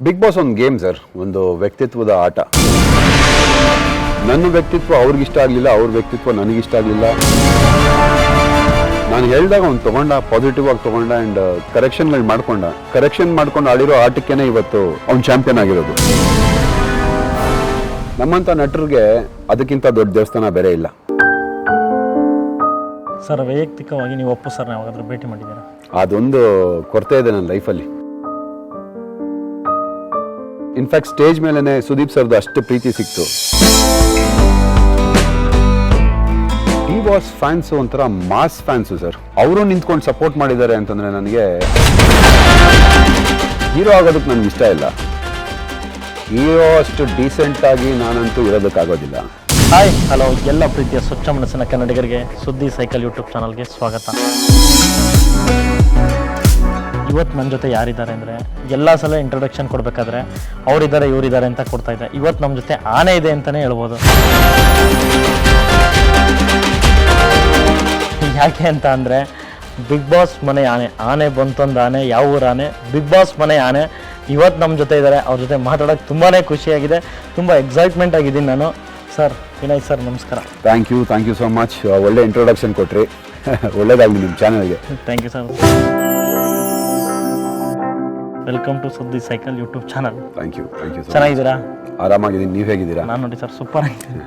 Big boss ಒಂದು game sir ಒಂದು ವ್ಯಕ್ತಿತ್ವದ ಆಟ. ನನ್ನ ವ್ಯಕ್ತಿತ್ವ ಅವ್ರಿಗಿಷ್ಟ ಆಗಲಿಲ್ಲ ಅವ್ರ ವ್ಯಕ್ತಿತ್ವ ನನಗಿಷ್ಟ ಆಗಲಿಲ್ಲ. ನಾನು ಹೇಳಿದಾಗ ಅವ್ನು ತೊಗೊಂಡ ಪಾಸಿಟಿವ್ ಆಗಿ ತೊಗೊಂಡ ಆ್ಯಂಡ್ ಕರೆಕ್ಷನ್ಗಳು ಮಾಡ್ಕೊಂಡ. ಕರೆಕ್ಷನ್ ಮಾಡ್ಕೊಂಡು ಆಡಿರೋ ಆಟಕ್ಕೇನೆ ಇವತ್ತು ಅವ್ನು ಚಾಂಪಿಯನ್ ಆಗಿರೋದು. ನಮ್ಮಂಥ ನಟರಿಗೆ ಅದಕ್ಕಿಂತ ದೊಡ್ಡ ದೇವಸ್ಥಾನ ಬೇರೆ ಇಲ್ಲ. ಸರ್ ವೈಯಕ್ತಿಕವಾಗಿ ನೀವು ಒಪ್ಪು ಸರ್ ಯಾವಾಗಾದ್ರೂ ಭೇಟಿ ಮಾಡಿದ್ದೀರಾ? ಅದೊಂದು ಕೊರತೆ ಇದೆ ನನ್ನ ಲೈಫಲ್ಲಿ ಇನ್ಫ್ಯಾಕ್ಟ್ ಸ್ಟೇಜ್ ಮೇಲೇ ಸುದೀಪ್ ಸರ್ದು ಅಷ್ಟು ಪ್ರೀತಿ ಸಿಕ್ತು. ಡಿ ಬಾಸ್ ಫ್ಯಾನ್ಸ್ ಒಂಥರ ಮಾಸ್ ಫ್ಯಾನ್ಸು ಸರ್ ಅವರು ನಿಂತ್ಕೊಂಡು ಸಪೋರ್ಟ್ ಮಾಡಿದ್ದಾರೆ ಅಂತಂದ್ರೆ ನನಗೆ ಹೀರೋ ಆಗೋದಕ್ಕೆ ನನಗೆ ಇಷ್ಟ ಇಲ್ಲ. ಹೀರೋ ಅಷ್ಟು ಡೀಸೆಂಟ್ ಆಗಿ ನಾನಂತೂ ಇರೋದಕ್ಕಾಗೋದಿಲ್ಲ ಹಾಯ್ ಹಲೋ ಎಲ್ಲ ಪ್ರೀತಿಯ ಸ್ವಚ್ಛ ಮನಸ್ಸಿನ ಕನ್ನಡಿಗರಿಗೆ ಸುದ್ದಿ ಸೈಕಲ್ ಯೂಟ್ಯೂಬ್ ಚಾನಲ್ಗೆ ಸ್ವಾಗತ. ಇವತ್ತು ನನ್ನ ಜೊತೆ ಯಾರಿದ್ದಾರೆ ಅಂದರೆ ಎಲ್ಲ ಸಲ ಇಂಟ್ರೊಡಕ್ಷನ್ ಕೊಡಬೇಕಾದ್ರೆ ಅವರಿದ್ದಾರೆ ಇವರಿದ್ದಾರೆ ಅಂತ ಕೊಡ್ತಾ ಇದ್ದೆ. ಇವತ್ತು ನಮ್ಮ ಜೊತೆ ಆನೆ ಇದೆ ಅಂತಲೇ ಹೇಳ್ಬೋದು. ಯಾಕೆ ಅಂತ ಅಂದರೆ ಬಿಗ್ ಬಾಸ್ ಮನೆ ಆನೆ ಆನೆ ಬಂತೊಂದು ಆನೆ ಯಾವ ಊರ ಆನೆ? ಬಿಗ್ ಬಾಸ್ ಮನೆ ಆನೆ. ಇವತ್ತು ನಮ್ಮ ಜೊತೆ ಇದ್ದಾರೆ ಅವ್ರ ಜೊತೆ ಮಾತಾಡೋಕ್ಕೆ ತುಂಬಾ ಖುಷಿಯಾಗಿದೆ ತುಂಬ ಎಕ್ಸೈಟ್ಮೆಂಟ್ ಆಗಿದ್ದೀನಿ ನಾನು. ಸರ್ ವಿನಯ್ ಸರ್ ನಮಸ್ಕಾರ. Thank you thank you so much ಒಳ್ಳೆ ಇಂಟ್ರೊಡಕ್ಷನ್ ಕೊಟ್ರಿ. ಒಳ್ಳೇದಾಗಲಿ ನಿಮ್ಮ ಚಾನಲ್ಗೆ thank you sir welcome to Suddi cycle YouTube channel thank you thank you ಚೆನ್ನಾಗಿದ್ದೀರಾ? ಆರಾಮಾಗಿದ್ದೀನಿ. ನೀವು ಹೇಗಿದ್ದೀರಾ? ನಾನು ನೋಡಿ ಸರ್ ಸೂಪರ್ ಆಗಿದ್ದೀನಿ.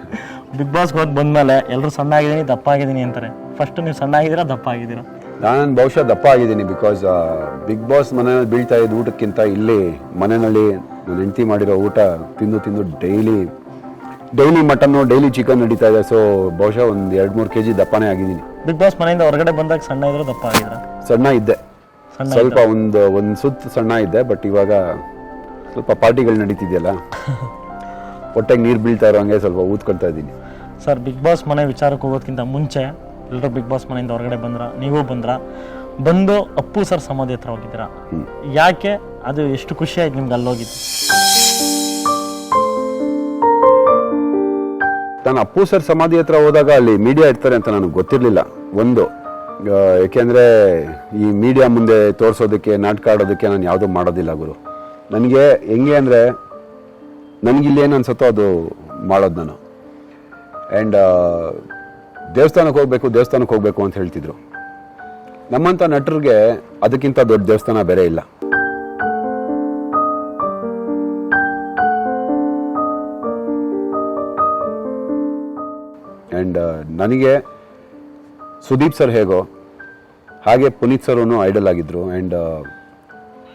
ಬಿಗ್ ಬಾಸ್ ಹೋಗಿ ಬಂದಮೇಲೆ ಎಲ್ಲರೂ ಸಣ್ಣ ಆಗಿದ್ದೀನಿ ದಪ್ಪ ಆಗಿದ್ದೀನಿ ಅಂತಾರೆ. ಫಸ್ಟ್ ನೀವು ಸಣ್ಣ ಆಗಿದ್ದೀರಾ ದಪ್ಪ ಆಗಿದ್ದೀರಾ ನಾನು ಬಹುಶಃ ದಪ್ಪ ಆಗಿದ್ದೀನಿ ಬಿಕಾಸ್ ಬಿಗ್ ಬಾಸ್ ಮನೆಯಲ್ಲಿ ಬೀಳ್ತಾ ಇದ್ದ ಊಟಕ್ಕಿಂತ ಇಲ್ಲಿ ಮನೆಯಲ್ಲಿ ನನ್ನ ಹೆಂಡತಿ ಮಾಡಿರೋ ಊಟ ತಿಂದು ತಿಂದು daily daily mutton daily chicken ನಡೀತಾ ಇದೆ. ಸೊ ಬಹುಶಃ ಒಂದು ಎರಡು ಮೂರು ಕೆ ಜಿ ದಪ್ಪನೇ ಆಗಿದ್ದೀನಿ. ಬಿಗ್ ಬಾಸ್ ಮನೆಯಿಂದ ಹೊರಗಡೆ ಬಂದಾಗ ಸಣ್ಣ ಇದ್ರೆ ದಪ್ಪ ಆಗಿದ್ರೆ ಸಣ್ಣ ಇದ್ದೆ. ಸ್ವಲ್ಪ ಒಂದು ಒಂದು ಸುತ್ತು ಸಣ್ಣ ಇದೆ ಬಟ್ ಇವಾಗ ಸ್ವಲ್ಪ ಪಾರ್ಟಿಗಳು ನಡೀತಿದೆಯಲ್ಲ? ಹೊಟ್ಟೆಗೆ ನೀರು ಬೀಳ್ತಾ ಇರೋ ಹಂಗೆ ಸ್ವಲ್ಪ ಊದ್ಕೊಳ್ತಾ ಇದ್ದೀನಿ. ಸರ್ ಬಿಗ್ ಬಾಸ್ ಮನೆ ವಿಚಾರಕ್ಕೆ ಹೋಗೋದಕ್ಕಿಂತ ಮುಂಚೆ ಎಲ್ಲರೂ ಬಿಗ್ ಬಾಸ್ ಮನೆಯಿಂದ ಹೊರಗಡೆ ಬಂದ್ರ ನೀವು ಬಂದ್ರ ಬಂದು ಅಪ್ಪು ಸರ್ ಸಮಾಧಿ ಹತ್ರ ಹೋಗಿದ್ದೀರಾ? ಯಾಕೆ? ಅದು ಎಷ್ಟು ಖುಷಿ ಆಯ್ತು ನಿಮ್ಗೆ ಅಲ್ಲಿ ಹೋಗಿದ್ದು ನಾನು ಅಪ್ಪು ಸರ್ ಸಮಾಧಿ ಹತ್ರ ಹೋದಾಗ ಅಲ್ಲಿ ಮೀಡಿಯಾ ಇರ್ತಾರೆ ಅಂತ ನನಗೆ ಗೊತ್ತಿರಲಿಲ್ಲ ಒಂದು. ಏಕೆಂದ್ರೆ ಈ ಮೀಡಿಯಾ ಮುಂದೆ ತೋರಿಸೋದಕ್ಕೆ, ನಾಟಕ ಆಡೋದಕ್ಕೆ ನಾನು ಯಾವುದೂ ಮಾಡೋದಿಲ್ಲ ಗುರು. ನನಗೆ ಹೆಂಗೆ ಅಂದರೆ ನನಗಿಲ್ಲಿ ಏನು ಅನ್ಸುತ್ತೋ ಅದು ಮಾಡೋದು ನಾನು. ಆ್ಯಂಡ್ ದೇವಸ್ಥಾನಕ್ಕೆ ಹೋಗಬೇಕು ದೇವಸ್ಥಾನಕ್ಕೆ ಹೋಗಬೇಕು ಅಂತ ಹೇಳ್ತಿದ್ರು. ನಮ್ಮಂಥ ನಟರಿಗೆ ಅದಕ್ಕಿಂತ ದೊಡ್ಡ ದೇವಸ್ಥಾನ ಬೇರೆ ಇಲ್ಲ. ಆ್ಯಂಡ್ ನನಗೆ ಸುದೀಪ್ ಸರ್ ಹೇಗೋ ಹಾಗೆ ಪುನೀತ್ ಸರ್ ಐಡಲ್ ಆಗಿದ್ರು ಆ್ಯಂಡ್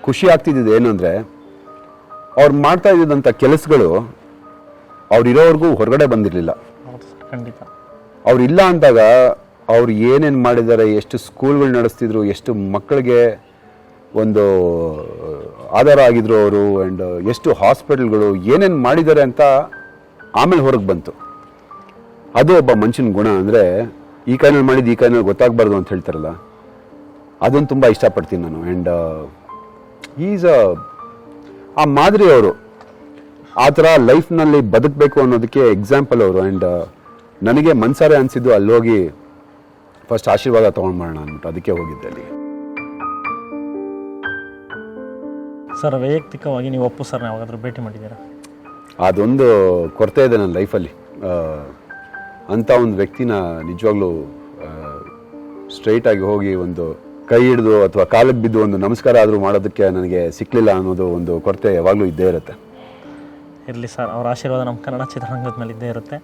ಖುಷಿ ಆಗ್ತಿದ್ದಿದ್ದು ಏನಂದರೆ ಅವ್ರು ಮಾಡ್ತಾ ಇದ್ದಂಥ ಕೆಲಸಗಳು ಅವ್ರು ಇರೋವರೆಗೂ ಹೊರಗಡೆ ಬಂದಿರಲಿಲ್ಲ. ಖಂಡಿತ. ಅವ್ರು ಇಲ್ಲ ಅಂದಾಗ ಅವ್ರು ಏನೇನು ಮಾಡಿದ್ದಾರೆ ಎಷ್ಟು ಸ್ಕೂಲ್ಗಳು ನಡೆಸ್ತಿದ್ರು ಎಷ್ಟು ಮಕ್ಕಳಿಗೆ ಒಂದು ಆಧಾರ ಆಗಿದ್ರು ಅವರು ಆ್ಯಂಡ್ ಎಷ್ಟು ಹಾಸ್ಪಿಟಲ್ಗಳು ಏನೇನು ಮಾಡಿದ್ದಾರೆ ಅಂತ ಆಮೇಲೆ ಹೊರಗೆ ಬಂತು. ಅದು ಒಬ್ಬ ಮನುಷ್ಯನ ಗುಣ ಅಂದರೆ ಈ ಕಾಯಿನಲ್ಲಿ ಮಾಡಿದ್ದು ಈ ಕಾಯಿನಲ್ಲಿ ಗೊತ್ತಾಗಬಾರ್ದು ಅಂತ ಹೇಳ್ತಾರಲ್ಲ ಅದನ್ನು ತುಂಬ ಇಷ್ಟಪಡ್ತೀನಿ ನಾನು. ಆ್ಯಂಡ್ ಈಸ್ ಆ ಮಾದರಿ ಅವರು ಆ ಥರ ಲೈಫ್ನಲ್ಲಿ ಬದುಕಬೇಕು ಅನ್ನೋದಕ್ಕೆ ಎಕ್ಸಾಂಪಲ್ ಅವರು. ಆ್ಯಂಡ್ ನನಗೆ ಮನ್ಸಾರೆ ಅನಿಸಿದ್ದು ಅಲ್ಲಿ ಹೋಗಿ ಫಸ್ಟ್ ಆಶೀರ್ವಾದ ತೊಗೊಂಡ್ಬರೋಣ ಅಂದ್ಬಿಟ್ಟು ಅದಕ್ಕೆ ಹೋಗಿದ್ದೆ ಅಲ್ಲಿ ಸರ್ ವೈಯಕ್ತಿಕವಾಗಿ ನೀವು ಒಪ್ಪು ಸರ್ ಯಾವಾಗಾದರೂ ಭೇಟಿ ಮಾಡಿದ್ದೀರಾ? ಅದೊಂದು ಕೊರತೆ ಇದೆ ನನ್ನ ಲೈಫಲ್ಲಿ. ಅಂಥ ಒಂದು ವ್ಯಕ್ತಿನ ನಿಜವಾಗ್ಲೂ ಸ್ಟ್ರೈಟಾಗಿ ಹೋಗಿ ಒಂದು ಕೈ ಹಿಡಿದು ಅಥವಾ ಕಾಲಕ್ಕೆ ಬಿದ್ದು ಒಂದು ನಮಸ್ಕಾರ ಆದರೂ ಮಾಡೋದಕ್ಕೆ ನನಗೆ ಸಿಕ್ಕಲಿಲ್ಲ ಅನ್ನೋದು ಒಂದು ಕೊರತೆ ಯಾವಾಗಲೂ ಇದ್ದೇ ಇರುತ್ತೆ. ಇರಲಿ ಸರ್ ಅವರ ಆಶೀರ್ವಾದ ನಮ್ಮ ಕನ್ನಡ ಚಿತ್ರರಂಗದ ಮೇಲೆ ಇದ್ದೇ ಇರುತ್ತೆ.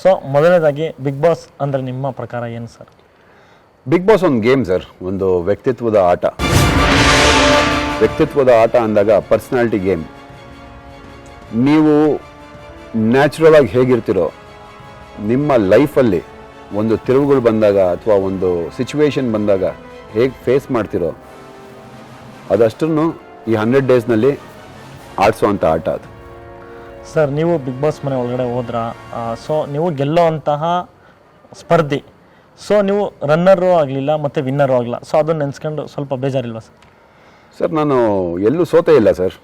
ಸೊ ಮೊದಲನೇದಾಗಿ ಬಿಗ್ ಬಾಸ್ ಅಂದರೆ ನಿಮ್ಮ ಪ್ರಕಾರ ಏನು ಸರ್? ಬಿಗ್ ಬಾಸ್ ಒಂದು ಗೇಮ್ ಸರ್ ಒಂದು ವ್ಯಕ್ತಿತ್ವದ ಆಟ. ವ್ಯಕ್ತಿತ್ವದ ಆಟ ಅಂದಾಗ ಪರ್ಸ್ನಾಲಿಟಿ ಗೇಮ್. ನೀವು ನ್ಯಾಚುರಲ್ ಆಗಿ ಹೇಗಿರ್ತೀರೋ ನಿಮ್ಮ ಲೈಫಲ್ಲಿ ಒಂದು ತಿರುವುಗಳು ಬಂದಾಗ ಅಥವಾ ಒಂದು ಸಿಚುವೇಶನ್ ಬಂದಾಗ ಹೇಗೆ ಫೇಸ್ ಮಾಡ್ತಿರೋ ಅದಷ್ಟನ್ನು ಈ ಹಂಡ್ರೆಡ್ ಡೇಸ್ನಲ್ಲಿ ಆಡಿಸೋವಂಥ ಆಟ ಅದು. ಸರ್ ನೀವು ಬಿಗ್ ಬಾಸ್ ಮನೆ ಒಳಗಡೆ ಹೋದ್ರ ಸೊ ನೀವು ಗೆಲ್ಲೋ ಅಂತಹ ಸ್ಪರ್ಧಿ. ಸೊ ನೀವು ರನ್ನರು ಆಗಲಿಲ್ಲ ಮತ್ತು ವಿನ್ನರು ಆಗಲ್ಲ ಸೊ ಅದನ್ನು ನೆನೆಸ್ಕೊಂಡು ಸ್ವಲ್ಪ ಬೇಜಾರಿಲ್ವಾ ಸರ್ ಸರ್ ನಾನು ಎಲ್ಲೂ ಸೋತೇ ಇಲ್ಲ ಸರ್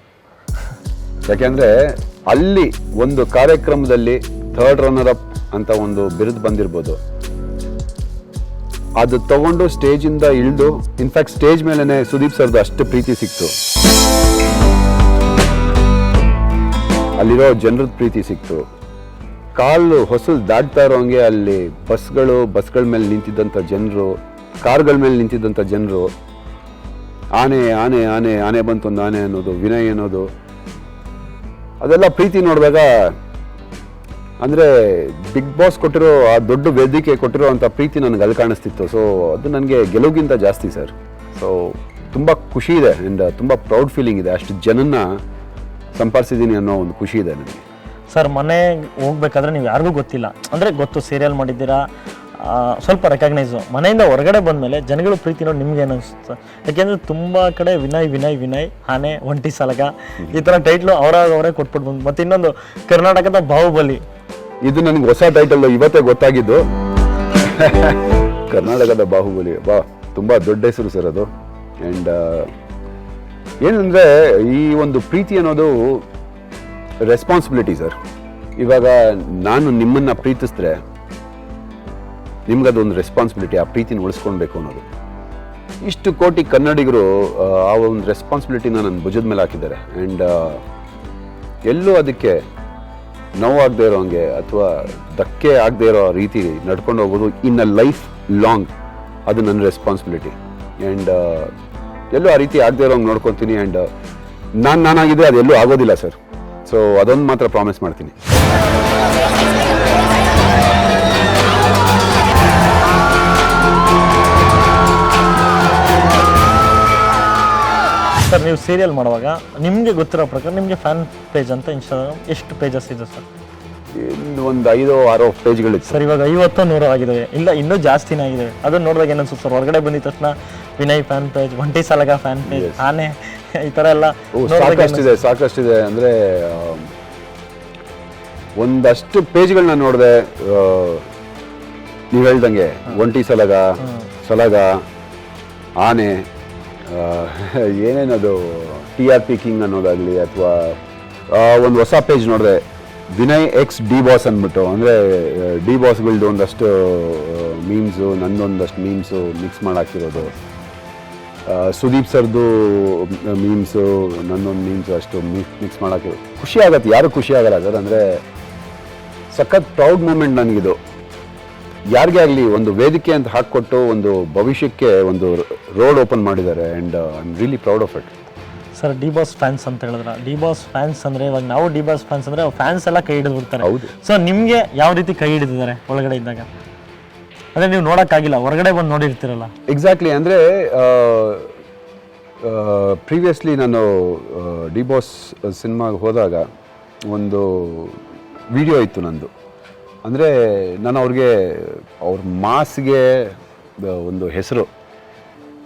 ಯಾಕೆಂದರೆ ಅಲ್ಲಿ ಒಂದು ಕಾರ್ಯಕ್ರಮದಲ್ಲಿ ಥರ್ಡ್ ರನ್ನರ್ ಅಪ್ ಅಂತ ಒಂದು ಬಿರುದು ಬಂದಿರ್ಬೋದು. ಅದು ತಗೊಂಡು ಸ್ಟೇಜಿಂದ ಇಳಿದು ಇನ್ಫ್ಯಾಕ್ಟ್ ಸ್ಟೇಜ್ ಮೇಲೇ ಸುದೀಪ್ ಸರ್ದು ಅಷ್ಟು ಪ್ರೀತಿ ಸಿಕ್ತು. ಅಲ್ಲಿರೋ ಜನರದ ಪ್ರೀತಿ ಸಿಕ್ತು. ಕಾಲು ಹೊಸಲು ದಾಟ್ತಾ ಇರೋಂಗೆ ಅಲ್ಲಿ ಬಸ್ಗಳು, ಬಸ್ಗಳ ಮೇಲೆ ನಿಂತಿದ್ದಂಥ ಜನರು, ಕಾರ್ಗಳ ಮೇಲೆ ನಿಂತಿದ್ದಂಥ ಜನರು, ಆನೆ ಆನೆ ಆನೆ ಆನೆ ಬಂತು ಒಂದು ಆನೆ ಅನ್ನೋದು, ವಿನಯ್ ಅನ್ನೋದು, ಅದೆಲ್ಲ ಪ್ರೀತಿ ನೋಡಿದಾಗ ಅಂದರೆ ಬಿಗ್ ಬಾಸ್ ಕೊಟ್ಟಿರೋ ಆ ದೊಡ್ಡ ವೇದಿಕೆ ಕೊಟ್ಟಿರೋ ಅಂಥ ಪ್ರೀತಿ ನನಗೆ ಅಲ್ಲಿ ಕಾಣಿಸ್ತಿತ್ತು. ಸೊ ಅದು ನನಗೆ ಗೆಲುವಿಗಿಂತ ಜಾಸ್ತಿ ಸರ್ ಸೊ ತುಂಬ ಖುಷಿ ಇದೆ ಆ್ಯಂಡ್ ತುಂಬ ಪ್ರೌಡ್ ಫೀಲಿಂಗ್ ಇದೆ. ಅಷ್ಟು ಜನನ್ನ ಸಂಪಾದಿಸಿದ್ದೀನಿ ಅನ್ನೋ ಒಂದು ಖುಷಿ ಇದೆ ನನಗೆ. ಸರ್ ಮನೆ ಹೋಗ್ಬೇಕಾದ್ರೆ ನೀವು ಯಾರಿಗೂ ಗೊತ್ತಿಲ್ಲ. ಅಂದರೆ ಗೊತ್ತು ಸೀರಿಯಲ್ ಮಾಡಿದ್ದೀರಾ? ಸ್ವಲ್ಪ ರೆಕಗ್ನೈಸು ಮನೆಯಿಂದ ಹೊರಗಡೆ ಬಂದಮೇಲೆ ಜನಗಳ ಪ್ರೀತಿ ನೋಡಿ ನಿಮ್ಗೆ ಏನು ಅನಿಸುತ್ತೆ? ಯಾಕೆಂದರೆ ತುಂಬ ಕಡೆ ವಿನಯ್ ವಿನಯ್ ವಿನಯ್, ಆನೆ, ಒಂಟಿ, ಸಲಗ ಈ ಥರ ಟೈಟ್ಲು ಅವರಾಗ ಅವರೇ ಕೊಟ್ಬಿಟ್ಟು ಬಂದು ಮತ್ತು ಇನ್ನೊಂದು ಕರ್ನಾಟಕದ ಬಾಹುಬಲಿ. ಇದು ನನಗೆ ಹೊಸ ಟೈಟಲ್ ಇವತ್ತೇ ಗೊತ್ತಾಗಿದ್ದು. ಕರ್ನಾಟಕದ ಬಾಹುಬಲಿ. ಬಾ ತುಂಬ ದೊಡ್ಡ ಹೆಸರು ಸರ್ ಅದು. ಆ್ಯಂಡ್ ಏನಂದರೆ ಈ ಒಂದು ಪ್ರೀತಿ ಅನ್ನೋದು ರೆಸ್ಪಾನ್ಸಿಬಿಲಿಟಿ ಸರ್. ಇವಾಗ ನಾನು ನಿಮ್ಮನ್ನು ಪ್ರೀತಿಸಿದ್ರೆ ನಿಮ್ಗದೊಂದು ರೆಸ್ಪಾನ್ಸಿಬಿಲಿಟಿ ಆ ಪ್ರೀತಿನ ಉಳಿಸ್ಕೊಳ್ಬೇಕು ಅನ್ನೋದು. ಇಷ್ಟು ಕೋಟಿ ಕನ್ನಡಿಗರು ಆ, ಒಂದು ರೆಸ್ಪಾನ್ಸಿಬಿಲಿಟಿನ ನನ್ನ ಭುಜದ ಮೇಲೆ ಹಾಕಿದ್ದಾರೆ. ಆ್ಯಂಡ್ ಎಲ್ಲೂ ಅದಕ್ಕೆ ನೋವಾಗದೇ ಇರೋ ಹಂಗೆ ಅಥವಾ ಧಕ್ಕೆ ಆಗದೆ ಇರೋ ರೀತಿ ನಡ್ಕೊಂಡು ಹೋಗೋದು ಇನ್ ಅ ಲೈಫ್ ಲಾಂಗ್, ಅದು ನನ್ನ ರೆಸ್ಪಾನ್ಸಿಬಿಲಿಟಿ ಆ್ಯಂಡ್ ಎಲ್ಲೂ ಆ ರೀತಿ ಆಗದೆ ಇರೋಂಗೆ ನೋಡ್ಕೊತೀನಿ ಆ್ಯಂಡ್ ನಾನು ನಾನಾಗಿದ್ದರೆ ಅದೆಲ್ಲೂ ಆಗೋದಿಲ್ಲ ಸರ್. ಸೊ ಅದೊಂದು ಮಾತ್ರ ಪ್ರಾಮಿಸ್ ಮಾಡ್ತೀನಿ. ನೀವು ಸೀರಿಯಲ್ ಮಾಡುವಾಗ ನಿಮಗೆ ಗೊತ್ತಿರೋ ಪ್ರಕಾರ ನಿಮಗೆ ಫ್ಯಾನ್ ಪೇಜ್ ಅಂತ ಇನ್ಸ್ಟಾಗ್ರಾಮ್ ಎಷ್ಟು ಪೇಜಸ್ ಇದೆ ಸರ್ ಇನ್ನು ಒಂದು ಐದು ಆರು ಪೇಜ್ಗಳಿತ್ತು ಸರ್ ಇವಾಗ ಐವತ್ತು ನೂರು ಆಗಿದೆ. ಇಲ್ಲ ಇನ್ನೂ ಜಾಸ್ತಿನೇ ಆಗಿದೆ. ಅದನ್ನ ನೋಡಿದಾಗ ಏನನ್ಸುತ್ತೆ ಸರ್ ಹೊರಗಡೆ ಬಂದಿದ ತಕ್ಷಣ ವಿನಯ್ ಫ್ಯಾನ್ ಪೇಜ್ ಒಂಟಿ ಸಲಗ ಫ್ಯಾನ್ ಪೇಜ್ ಆನೆ ಈ ಥರ ಎಲ್ಲ ಇದೆ ಸಾಕಷ್ಟಿದೆ ಸಾಕಷ್ಟಿದೆ ಅಂದರೆ ಒಂದಷ್ಟು ಪೇಜ್ಗಳನ್ನ ನೋಡಿದೆ ನೀವು ಹೇಳ್ದಂಗೆ ಒಂಟಿ ಸಲಗ ಸಲಗ ಆನೆ ಏನೇನದು ಟಿ ಆರ್ ಪಿ ಕಿಂಗ್ ಅನ್ನೋದಾಗಲಿ ಅಥವಾ ಒಂದು ಹೊಸ ಪೇಜ್ ನೋಡಿದೆ, ವಿನಯ್ ಎಕ್ಸ್ ಡಿ ಬಾಸ್ ಅಂದ್ಬಿಟ್ಟು. ಅಂದರೆ ಡಿ ಬಾಸ್ಗಳ್ದು ಒಂದಷ್ಟು ಮೀಮ್ಸು ನಂದೊಂದಷ್ಟು ಮೀಮ್ಸು ಮಿಕ್ಸ್ ಮಾಡಾಕಿರೋದು. ಸುದೀಪ್ ಸರ್ದು ಮೀಮ್ಸು ನನ್ನೊಂದು ಮೀಮ್ಸು ಅಷ್ಟು ಮಿಕ್ಸ್ ಮಾಡೋಕ್ಕೆ ಖುಷಿ ಆಗತ್ತೆ. ಯಾರು ಖುಷಿ ಆಗಲ್ಲ ಸರ್? ಅಂದರೆ, ಸಖತ್ ಪ್ರೌಡ್ ಮೂಮೆಂಟ್ ನನಗಿದು. ಯಾರಿಗೇ ಆಗಲಿ ಒಂದು ವೇದಿಕೆ ಅಂತ ಹಾಕ್ಕೊಟ್ಟು ಒಂದು ಭವಿಷ್ಯಕ್ಕೆ ಒಂದು ರೋಡ್ ಓಪನ್ ಮಾಡಿದ್ದಾರೆ and I am really proud of it sir D Boss fans ಅಂತ ಹೇಳಿದ್ರ. ಡಿ ಬಾಸ್ ಫ್ಯಾನ್ಸ್ ಅಂದ್ರೆ ಇವಾಗ ನಾವು ಡಿ ಬಾಸ್ ಫ್ಯಾನ್ಸ್ ಅಂದ್ರೆ ಫ್ಯಾನ್ಸ್ ಎಲ್ಲ ಕೈ ಹಿಡಿದು ಬಿಡ್ತಾರೆ. ಹೌದು. ಸೊ ನಿಮಗೆ ಯಾವ ರೀತಿ ಕೈ ಹಿಡಿದಿದ್ದಾರೆ ಒಳಗಡೆ ಇದ್ದಾಗ? ಅಂದ್ರೆ ನೀವು ನೋಡೋಕ್ಕಾಗಿಲ್ಲ ಹೊರಗಡೆ ಬಂದು ನೋಡಿರ್ತೀರಲ್ಲ? ಎಕ್ಸಾಕ್ಟ್ಲಿ ಅಂದರೆ ಪ್ರೀವಿಯಸ್ಲಿ ನಾನು ಡಿ ಬಾಸ್ ಸಿನಿಮಾಗೆ ಹೋದಾಗ ಒಂದು ವಿಡಿಯೋ ಇತ್ತು ನಂದು. ಅಂದರೆ ನಾನು ಅವ್ರಿಗೆ ಅವ್ರ ಮಾಸ್ಗೆ ಒಂದು ಹೆಸರು.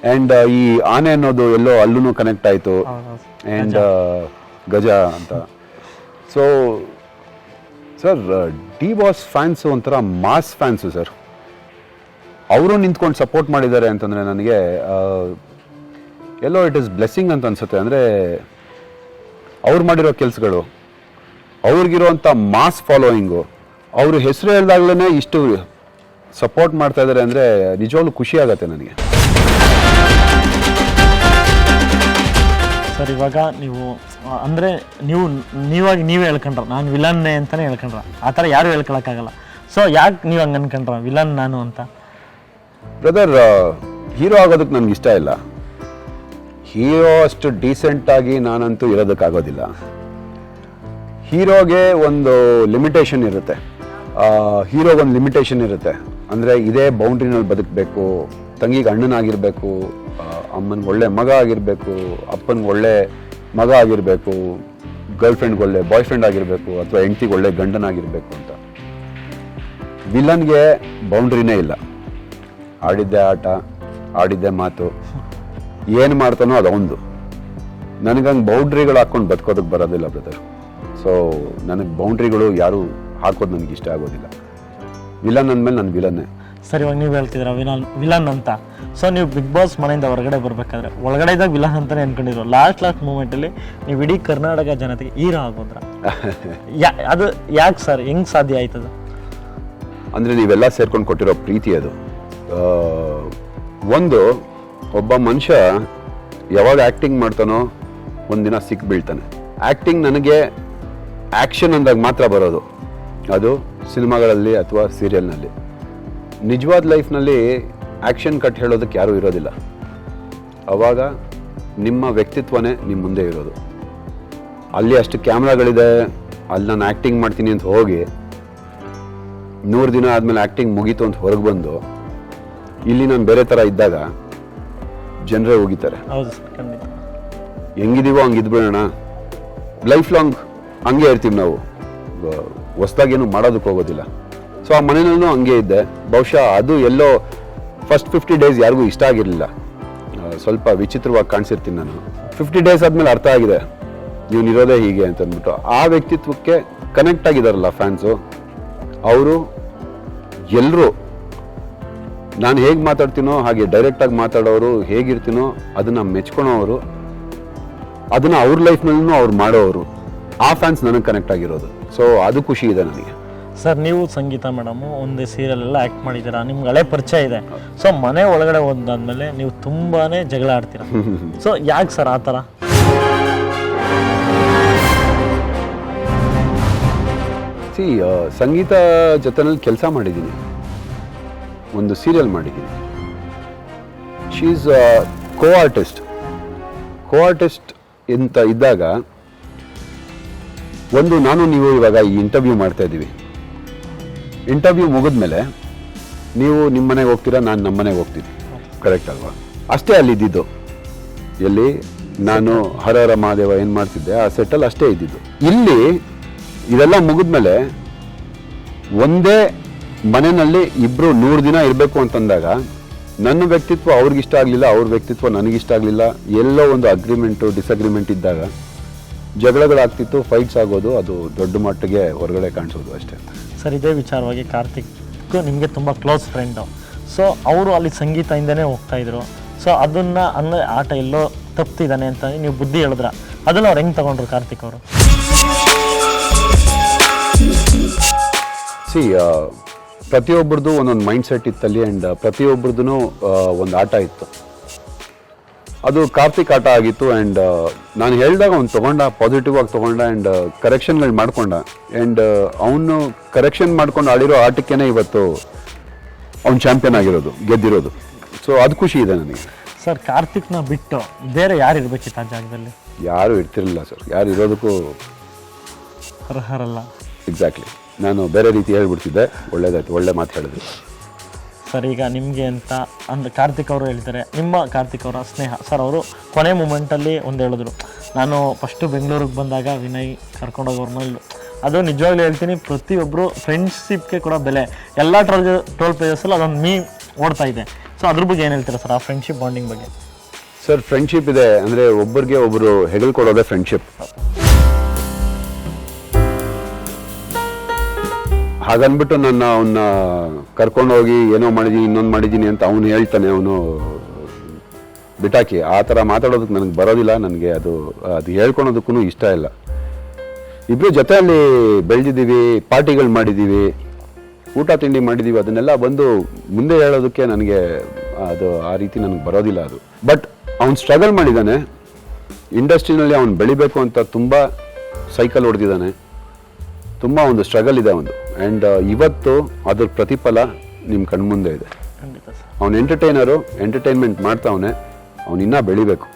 ಆ್ಯಂಡ್ ಈ ಆನೆ ಅನ್ನೋದು ಎಲ್ಲೋ ಅಲ್ಲೂ ಕನೆಕ್ಟ್ ಆಯಿತು. ಆ್ಯಂಡ್ ಗಜ. ಅಂತ. So sir D Boss fans ಒಂಥರ ಮಾಸ್ ಫ್ಯಾನ್ಸು ಸರ್ ಅವರು ನಿಂತ್ಕೊಂಡು ಸಪೋರ್ಟ್ ಮಾಡಿದ್ದಾರೆ ಅಂತಂದರೆ ನನಗೆ ಎಲ್ಲೋ ಇಟ್ ಇಸ್ ಬ್ಲೆಸ್ಸಿಂಗ್ ಅಂತ ಅನ್ಸುತ್ತೆ. ಅಂದರೆ ಅವ್ರು ಮಾಡಿರೋ ಕೆಲಸಗಳು ಅವ್ರಿಗಿರೋವಂಥ ಮಾಸ್ ಫಾಲೋಯಿಂಗು ಅವ್ರ ಹೆಸರು ಹೇಳ್ದಾಗ್ಲೇ ಇಷ್ಟು ಸಪೋರ್ಟ್ ಮಾಡ್ತಾ ಇದ್ದಾರೆ ಅಂದರೆ ನಿಜವಾಗ್ಲೂ ಖುಷಿ ಆಗುತ್ತೆ ನನಗೆ. ಸರ್ ಇವಾಗ ನೀವು ಅಂದರೆ ನೀವು ನೀವಾಗಿ ನೀವೇ ಹೇಳ್ಕೊಂಡ್ರ ನಾನು ವಿಲನ್ನೇ ಅಂತಲೇ ಹೇಳ್ಕೊಂಡ್ರ. ಆ ಥರ ಯಾರು ಹೇಳ್ಕೊಳಕ್ಕಾಗಲ್ಲ. ಸೊ ಯಾಕೆ ನೀವು ಹಂಗೆ ಅನ್ಕೊಂಡ್ರ ವಿಲನ್ ನಾನು ಅಂತ? ಬ್ರದರ್ ಹೀರೋ ಆಗೋದಕ್ಕೆ ನನಗೆ ಇಷ್ಟ ಇಲ್ಲ. ಹೀರೋ ಅಷ್ಟು ಡೀಸೆಂಟಾಗಿ ನಾನಂತೂ ಇರೋದಕ್ಕಾಗೋದಿಲ್ಲ. ಹೀರೋಗೆ ಒಂದು ಲಿಮಿಟೇಷನ್ ಇರುತ್ತೆ. ಹೀರೋಗೆ ಒಂದು ಲಿಮಿಟೇಷನ್ ಇರುತ್ತೆ. ಅಂದರೆ ಇದೇ ಬೌಂಡ್ರಿನಲ್ಲಿ ಬದುಕಬೇಕು, ತಂಗಿಗೆ ಅಣ್ಣನಾಗಿರಬೇಕು ಅಮ್ಮನಿಗೆ ಒಳ್ಳೆ ಮಗ ಆಗಿರಬೇಕು, ಅಪ್ಪನಿಗೆ ಒಳ್ಳೆ ಮಗ ಆಗಿರಬೇಕು ಗರ್ಲ್ ಫ್ರೆಂಡ್ಗೆ ಒಳ್ಳೆ ಬಾಯ್ ಫ್ರೆಂಡ್ ಆಗಿರಬೇಕು, ಅಥವಾ ಹೆಂಡ್ತಿಗೆ ಒಳ್ಳೆ ಗಂಡನಾಗಿರಬೇಕು ಅಂತ. ವಿಲನ್ಗೆ ಬೌಂಡ್ರಿನೇ ಇಲ್ಲ. ಆಡಿದ್ದೆ ಆಟ, ಆಡಿದ್ದೆ ಮಾತು. ಏನು ಮಾಡ್ತಾನೋ ಅದೊಂದು ನನಗಂಗೆ ಬೌಂಡ್ರಿಗಳು ಹಾಕ್ಕೊಂಡು ಬದುಕೋದಕ್ಕೆ ಬರೋದಿಲ್ಲ ಬ್ರದರ್ ಸೊ ನನಗೆ ಬೌಂಡ್ರಿಗಳು ಯಾರು ಹಾಕೋದು ನನಗೆ ಇಷ್ಟ ಆಗೋದಿಲ್ಲ. ವಿಲನ್ ಅಂದಮೇಲೆ ನಾನು ವಿಲನ್ನೇ. ಸರ್ ಇವಾಗ ನೀವು ಹೇಳ್ತಿದ್ರ ವಿಲನ್ ವಿಲನ್ ಅಂತ. ಸೊ ನೀವು ಬಿಗ್ ಬಾಸ್ ಮನೆಯಿಂದ ಹೊರಗಡೆ ಬರಬೇಕಾದ್ರೆ ಒಳಗಡೆ ಇದ್ದಾಗ ವಿಲನ್ ಅಂತಲೇ ಅನ್ಕೊಂಡಿದ್ರು. ಲಾಸ್ಟ್ ಲಾಸ್ಟ್ ಮೂಮೆಂಟಲ್ಲಿ ನೀವು ಇಡೀ ಕರ್ನಾಟಕ ಜನತೆಗೆ ಈರ ಆಗೋದ್ರ. ಯಾ ಅದು ಯಾಕೆ ಸರ್ ಹೆಂಗೆ ಸಾಧ್ಯ ಆಯ್ತದ ಅಂದರೆ ನೀವೆಲ್ಲ ಸೇರ್ಕೊಂಡು ಕೊಟ್ಟಿರೋ ಪ್ರೀತಿ ಅದು. ಒಂದು ಒಬ್ಬ ಮನುಷ್ಯ ಯಾವಾಗ ಆ್ಯಕ್ಟಿಂಗ್ ಮಾಡ್ತಾನೋ ಒಂದಿನ ಸಿಕ್ ಬೀಳ್ತಾನೆ ಆ್ಯಕ್ಟಿಂಗ್ ನನಗೆ ಆ್ಯಕ್ಷನ್ ಅಂದಾಗ ಮಾತ್ರ ಬರೋದು. ಅದು ಸಿನಿಮಾಗಳಲ್ಲಿ ಅಥವಾ ಸೀರಿಯಲ್ನಲ್ಲಿ. ನಿಜವಾದ ಲೈಫ್ನಲ್ಲಿ ಆ್ಯಕ್ಷನ್ ಕಟ್ ಹೇಳೋದಕ್ಕೆ ಯಾರೂ ಇರೋದಿಲ್ಲ. ಆವಾಗ ನಿಮ್ಮ ವ್ಯಕ್ತಿತ್ವನೇ ನಿಮ್ಮ ಮುಂದೆ ಇರೋದು. ಅಲ್ಲಿ ಅಷ್ಟು ಕ್ಯಾಮ್ರಾಗಳಿದೆ ಅಲ್ಲಿ ನಾನು ಆ್ಯಕ್ಟಿಂಗ್ ಮಾಡ್ತೀನಿ ಅಂತ ಹೋಗಿ ನೂರು ದಿನ ಆದಮೇಲೆ ಆ್ಯಕ್ಟಿಂಗ್ ಮುಗೀತು ಅಂತ ಹೊರಗೆ ಬಂದು ಇಲ್ಲಿ ನಾನು ಬೇರೆ ಥರ ಇದ್ದಾಗ ಜನರೇ ಹೋಗಿತಾರೆ ಹೆಂಗಿದೀವೋ ಹಂಗೆ ಇದ್ಬಿಡೋಣ ಲೈಫ್ ಲಾಂಗ್ ಹಂಗೆ ಇರ್ತೀವಿ ನಾವು. ಹೊಸ್ದಾಗೇನು ಮಾಡೋದಕ್ಕೆ ಹೋಗೋದಿಲ್ಲ. ಸೊ ಆ ಮನೆಯಲ್ಲೂ ಹಂಗೆ ಇದ್ದೆ. ಬಹುಶಃ ಅದು ಎಲ್ಲೋ ಫಸ್ಟ್ ಫಿಫ್ಟಿ ಡೇಸ್ ಯಾರಿಗೂ ಇಷ್ಟ ಆಗಿರಲಿಲ್ಲ. ಸ್ವಲ್ಪ ವಿಚಿತ್ರವಾಗಿ ಕಾಣಿಸಿರ್ತೀನಿ ನಾನು. ಫಿಫ್ಟಿ ಡೇಸ್ ಆದಮೇಲೆ ಅರ್ಥ ಆಗಿದೆ. ಇವನಿರೋದೇ ಹೀಗೆ ಅಂತ ಅಂದ್ಬಿಟ್ಟು. ಆ ವ್ಯಕ್ತಿತ್ವಕ್ಕೆ ಕನೆಕ್ಟ್ ಆಗಿದಾರಲ್ಲ ಫ್ಯಾನ್ಸು ಅವರು ಎಲ್ಲರೂ ನಾನು ಹೇಗೆ ಮಾತಾಡ್ತೀನೋ, ಹಾಗೆ ಡೈರೆಕ್ಟಾಗಿ ಮಾತಾಡೋರು ಹೇಗಿರ್ತೀನೋ, ಅದನ್ನು ಮೆಚ್ಕೊಳೋರು ಅದನ್ನು ಅವ್ರ ಲೈಫ್ನಲ್ಲೂ ಅವ್ರು ಮಾಡೋರು. ಆ ಫ್ಯಾನ್ಸ್ ನನಗೆ ಕನೆಕ್ಟ್ ಆಗಿರೋದು. ಸೊ ಅದು ಖುಷಿ ಇದೆ ನನಗೆ. ಸರ್ ನೀವು ಸಂಗೀತ ಮೇಡಮು ಒಂದು ಸೀರಿಯಲ್ ಎಲ್ಲ ಆ್ಯಕ್ಟ್ ಮಾಡಿದ್ದೀರಾ? ನಿಮ್ಗೆ ಹಳೆ ಪರಿಚಯ ಇದೆ. ಸೊ ಮನೆ ಒಳಗಡೆ ಒಂದಾದ್ಮೇಲೆ ನೀವು ತುಂಬಾನೇ ಜಗಳ ಆಡ್ತೀರಾ? ಸೊ ಯಾಕೆ ಸರ್ ಆ ಥರ? ಸಿ ಸಂಗೀತ ಜೊತೆನಲ್ಲಿ ಕೆಲಸ ಮಾಡಿದ್ದೀನಿ. ಒಂದು ಸೀರಿಯಲ್ ಮಾಡಿದ್ದೀನಿ. She is co artist co artist ಅಂತ ಇದ್ದಾಗ ಒಂದು, ನಾನು, ನೀವು ಇವಾಗ ಈ ಇಂಟರ್ವ್ಯೂ ಮಾಡ್ತಾ ಇದ್ದೀವಿ. ಇಂಟರ್ವ್ಯೂ ಮುಗಿದ್ಮೇಲೆ ನೀವು ನಿಮ್ಮ ಮನೆಗೆ ಹೋಗ್ತೀರಾ, ನಾನು ನಮ್ಮ ಮನೆಗೆ ಹೋಗ್ತೀನಿ. ಕರೆಕ್ಟ್ ಅಲ್ವಾ? ಅಷ್ಟೇ ಅಲ್ಲಿ ಇದ್ದಿದ್ದು ಎಲ್ಲಿ? ನಾನು ಹರ ಹರ ಮಹಾದೇವ ಏನು ಮಾಡ್ತಿದ್ದೆ, ಆ ಸೆಟ್ಟಲ್ಲಿ ಅಷ್ಟೇ ಇದ್ದಿದ್ದು. ಇಲ್ಲಿ ಇದೆಲ್ಲ ಮುಗಿದ್ಮೇಲೆ ಒಂದೇ ಮನೆಯಲ್ಲಿ ಇಬ್ಬರು ನೂರು ದಿನ ಇರಬೇಕು ಅಂತಂದಾಗ ನನ್ನ ವ್ಯಕ್ತಿತ್ವ ಅವ್ರಿಗಿಷ್ಟ ಆಗಲಿಲ್ಲ, ಅವ್ರ ವ್ಯಕ್ತಿತ್ವ ನನಗಿಷ್ಟ ಆಗಲಿಲ್ಲ, ಎಲ್ಲೋ ಒಂದು ಅಗ್ರಿಮೆಂಟು ಡಿಸಗ್ರಿಮೆಂಟ್ ಇದ್ದಾಗ ಜಗಳಗಳಾಗ್ತಿತ್ತು ಫೈಟ್ಸ್ ಆಗೋದು ಅದು ದೊಡ್ಡ ಮಟ್ಟಿಗೆ ಹೊರಗಡೆ ಕಾಣಿಸೋದು ಅಷ್ಟೇ. ಸರ್ ಇದೇ ವಿಚಾರವಾಗಿ ಕಾರ್ತಿಕ್ ನಿಮಗೆ ತುಂಬ ಕ್ಲೋಸ್ ಫ್ರೆಂಡು ಸೊ ಅವರು ಅಲ್ಲಿ ಸಂಗೀತದಿಂದನೇ ಹೋಗ್ತಾ ಇದ್ರು. ಸೊ ಅದನ್ನ ಅನ್ನೋ ಆಟ ಎಲ್ಲೋ ತಪ್ತಿದ್ದಾನೆ ಅಂತ ನೀವು ಬುದ್ಧಿ ಹೇಳಿದ್ರ. ಅದನ್ನು ಅವ್ರು ಹೆಂಗೆ ತಗೊಂಡ್ರು ಕಾರ್ತಿಕ್ ಅವರು? ಸಿ ಪ್ರತಿಯೊಬ್ಬರದ್ದು ಒಂದೊಂದು ಮೈಂಡ್ ಸೆಟ್ ಇತ್ತಲ್ಲಿ ಆ್ಯಂಡ್ ಪ್ರತಿಯೊಬ್ಬರದ್ದು ಒಂದು ಆಟ ಇತ್ತು. ಅದು ಕಾರ್ತಿಕ್ ಆಟ ಆಗಿತ್ತು ಆ್ಯಂಡ್ ನಾನು ಹೇಳಿದಾಗ ಅವ್ನು ತೊಗೊಂಡ ಪಾಸಿಟಿವ್ ಆಗಿ ತೊಗೊಂಡ ಆ್ಯಂಡ್ ಕರೆಕ್ಷನ್ಗಳು ಮಾಡ್ಕೊಂಡ. ಆ್ಯಂಡ್ ಅವನು ಕರೆಕ್ಷನ್ ಮಾಡ್ಕೊಂಡು ಆಡಿರೋ ಆಟಕ್ಕೇನೆ ಇವತ್ತು ಅವ್ನು ಚಾಂಪಿಯನ್ ಆಗಿರೋದು ಗೆದ್ದಿರೋದು. ಸೊ ಅದು ಖುಷಿ ಇದೆ ನನಗೆ. ಸರ್ ಕಾರ್ತಿಕ್ನ ಬಿಟ್ಟು ಬೇರೆ ಯಾರು ಇರಬೇಕಿತ್ತು ಆ ಜಾಗದಲ್ಲಿ? ಯಾರು ಇರ್ತಿರಲಿಲ್ಲ ಸರ್ ಯಾರು ಇರೋದಕ್ಕೂ ಅರ್ಹರಲ್ಲ. ಎಕ್ಸಾಕ್ಟ್ಲಿ ನಾನು ಬೇರೆ ರೀತಿ ಹೇಳ್ಬಿಡ್ತಿದ್ದೆ. ಒಳ್ಳೇದಾಯ್ತು ಒಳ್ಳೆ ಮಾತು ಹೇಳಿದ್ರು. ಸರ್, ಈಗ ನಿಮಗೆ ಅಂತ ಅಂದ್ರೆ ಕಾರ್ತಿಕ್ ಅವರು ಹೇಳ್ತಾರೆ ನಿಮ್ಮ ಕಾರ್ತಿಕ್ ಅವರ ಸ್ನೇಹ. ಸರ್, ಅವರು ಕೊನೆ ಮೂಮೆಂಟಲ್ಲಿ ಒಂದು ಹೇಳಿದ್ರು. ನಾನು ಫಸ್ಟು ಬೆಂಗಳೂರಿಗೆ ಬಂದಾಗ ವಿನಯ್ ಕರ್ಕೊಂಡೋಗೋರ್ನಲ್ಲಿ ಅದು ನಿಜವಾಗ್ಲೂ ಹೇಳ್ತೀನಿ ಪ್ರತಿಯೊಬ್ಬರು ಫ್ರೆಂಡ್ಶಿಪ್ಗೆ ಕೂಡ ಬೆಲೆ. ಎಲ್ಲ ಟ್ರೋಲ್ ಟ್ರೋಲ್ ಪ್ಲೇಸಲ್ಲಿ ಅದೊಂದು ಮೀ ಓಡ್ತಾ ಇದೆ. ಸೊ ಅದ್ರ ಬಗ್ಗೆ ಏನು ಹೇಳ್ತೀರಾ ಸರ್, ಆ ಫ್ರೆಂಡ್ಶಿಪ್ ಬಾಂಡಿಂಗ್ ಬಗ್ಗೆ? ಸರ್ ಫ್ರೆಂಡ್ಶಿಪ್ ಇದೆ. ಅಂದರೆ ಒಬ್ಬರಿಗೆ ಒಬ್ಬರು ಹೆಗಲು ಕೊಡೋದೇ ಫ್ರೆಂಡ್ಶಿಪ್ ಹಾಗನ್ಬಿಟ್ಟು ನನ್ನ ಅವನ್ನ ಕರ್ಕೊಂಡೋಗಿ ಏನೋ ಮಾಡಿದ್ದೀನಿ ಇನ್ನೊಂದು ಮಾಡಿದ್ದೀನಿ ಅಂತ ಅವನು ಹೇಳ್ತಾನೆ, ಅವನು ಬಿಟಾಕಿ. ಆ ಥರ ಮಾತಾಡೋದಕ್ಕೆ ನನಗೆ ಬರೋದಿಲ್ಲ, ನನಗೆ ಅದು ಅದು ಹೇಳ್ಕೊಳೋದಕ್ಕೂ ಇಷ್ಟ ಇಲ್ಲ. ಇಬ್ಬರು ಜೊತೆಯಲ್ಲಿ ಬೆಳೆದಿದ್ದೀವಿ, ಪಾರ್ಟಿಗಳು ಮಾಡಿದ್ದೀವಿ, ಊಟ ತಿಂಡಿ ಮಾಡಿದ್ದೀವಿ, ಅದನ್ನೆಲ್ಲ ಬಂದು ಮುಂದೆ ಹೇಳೋದಕ್ಕೆ ನನಗೆ ಅದು, ಆ ರೀತಿ ನನಗೆ ಬರೋದಿಲ್ಲ ಅದು. ಬಟ್ ಅವ್ನು ಸ್ಟ್ರಗಲ್ ಮಾಡಿದ್ದಾನೆ ಇಂಡಸ್ಟ್ರಿನಲ್ಲಿ ಅವ್ನು ಬೆಳಿಬೇಕು ಅಂತ ತುಂಬ ಸೈಕಲ್ ಹೊಡೆದಿದ್ದಾನೆ ತುಂಬ ಒಂದು ಸ್ಟ್ರಗಲ್ ಇದೆ ಒಂದು ಆ್ಯಂಡ್ ಇವತ್ತು ಅದ್ರ ಪ್ರತಿಫಲ ನಿಮ್ಮ ಕಣ್ಮುಂದೆ ಇದೆ. ಅವನು ಎಂಟರ್ಟೈನರು ಎಂಟರ್ಟೈನ್ಮೆಂಟ್ ಮಾಡ್ತಾವನೆ ಅವನು ಇನ್ನೂ ಬೆಳಿಬೇಕು.